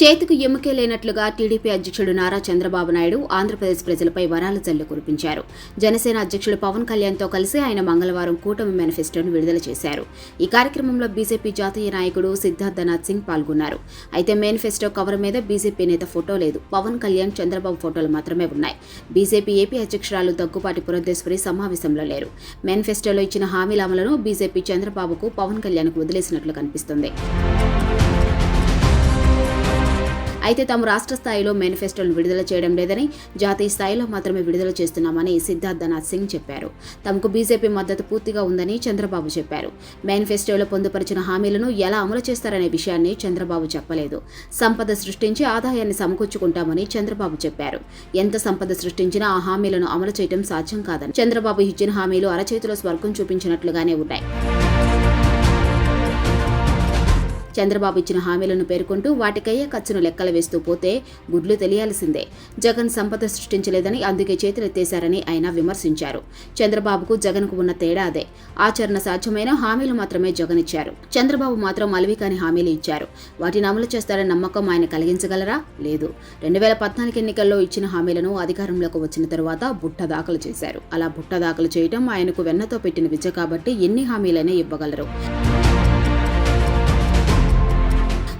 చేతికి ఎముకే లేనట్లుగా టీడీపీ అధ్యక్షుడు నారా చంద్రబాబు నాయుడు ఆంధ్రప్రదేశ్ ప్రజలపై వరాల జల్లు కురిపించారు. జనసేన అధ్యక్షుడు పవన్ కళ్యాణ్తో కలిసి ఆయన మంగళవారం కూటమి మేనిఫెస్టోను విడుదల చేశారు. ఈ కార్యక్రమంలో బీజేపీ జాతీయ నాయకుడు సిద్ధార్థనాథ్ సింగ్ పాల్గొన్నారు. అయితే మేనిఫెస్టో కవర్ మీద బీజేపీ నేత ఫోటో లేదు. పవన్ కళ్యాణ్ చంద్రబాబు ఫోటోలు మాత్రమే ఉన్నాయి. బీజేపీ ఏపీ అధ్యక్షురాలు దగ్గుపాటి పురంధేశ్వరి సమావేశంలో లేరు. మేనిఫెస్టోలో ఇచ్చిన హామీల అమలును బీజేపీ చంద్రబాబుకు పవన్ కళ్యాణ్కు వదిలేసినట్లు కనిపిస్తుంది. అయితే తాము రాష్ట్ర స్థాయిలో మేనిఫెస్టోను విడుదల చేయడం లేదని జాతీయ స్థాయిలో మాత్రమే విడుదల చేస్తున్నామని సిద్ధార్థనాథ్ సింగ్ చెప్పారు. తమకు బీజేపీ మద్దతు పూర్తిగా ఉందని చంద్రబాబు చెప్పారు. మేనిఫెస్టోలో పొందుపరిచిన హామీలను ఎలా అమలు చేస్తారనే విషయాన్ని చంద్రబాబు చెప్పలేదు. సంపద సృష్టించి ఆదాయాన్ని సమకూర్చుకుంటామని చంద్రబాబు చెప్పారు. ఎంత సంపద సృష్టించినా ఆ హామీలను అమలు చేయడం సాధ్యం కాదని చంద్రబాబు ఇచ్చిన హామీలు అరచేతిలో స్వర్గం చూపించినట్లుగానే ఉన్నాయి. చంద్రబాబు ఇచ్చిన హామీలను పేర్కొంటూ వాటికయ్యే ఖర్చును లెక్కలు వేస్తూ పోతే గుడ్లు తెలియాల్సిందే. జగన్ సంపద సృష్టించలేదని అందుకే చేతులెత్తేశారని ఆయన విమర్శించారు. చంద్రబాబుకు జగన్కు ఉన్న తేడా అదే. ఆచరణ సాధ్యమైన హామీలు మాత్రమే జగన్ ఇచ్చారు. చంద్రబాబు మాత్రం అలవికాని హామీలు ఇచ్చారు. వాటిని అమలు చేస్తారని నమ్మకం ఆయన కలిగించగలరా? లేదు. రెండు వేల పద్నాలుగు ఎన్నికల్లో ఇచ్చిన హామీలను అధికారంలోకి వచ్చిన తరువాత బుట్ట దాఖలు చేశారు. అలా బుట్ట దాఖలు చేయడం ఆయనకు వెన్నతో పెట్టిన విద్య కాబట్టి ఎన్ని హామీలైనా ఇవ్వగలరు.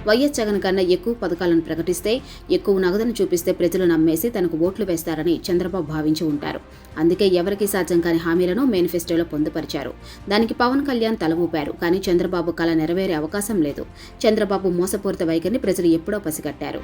వైఎస్ జగన్ కన్నా ఎక్కువ పథకాలను ప్రకటిస్తే ఎక్కువ నగదును చూపిస్తే ప్రజలు నమ్మేసి తనకు ఓట్లు వేస్తారని చంద్రబాబు భావించి ఉంటారు. అందుకే ఎవరికి సాధ్యం కాని హామీలను మేనిఫెస్టోలో పొందుపరిచారు. దానికి పవన్ కళ్యాణ్ తల ఊపారు కానీ చంద్రబాబు కళ నెరవేరే అవకాశం లేదు. చంద్రబాబు మోసపూరిత వైఖరిని ప్రజలు ఎప్పుడో పసిగట్టారు.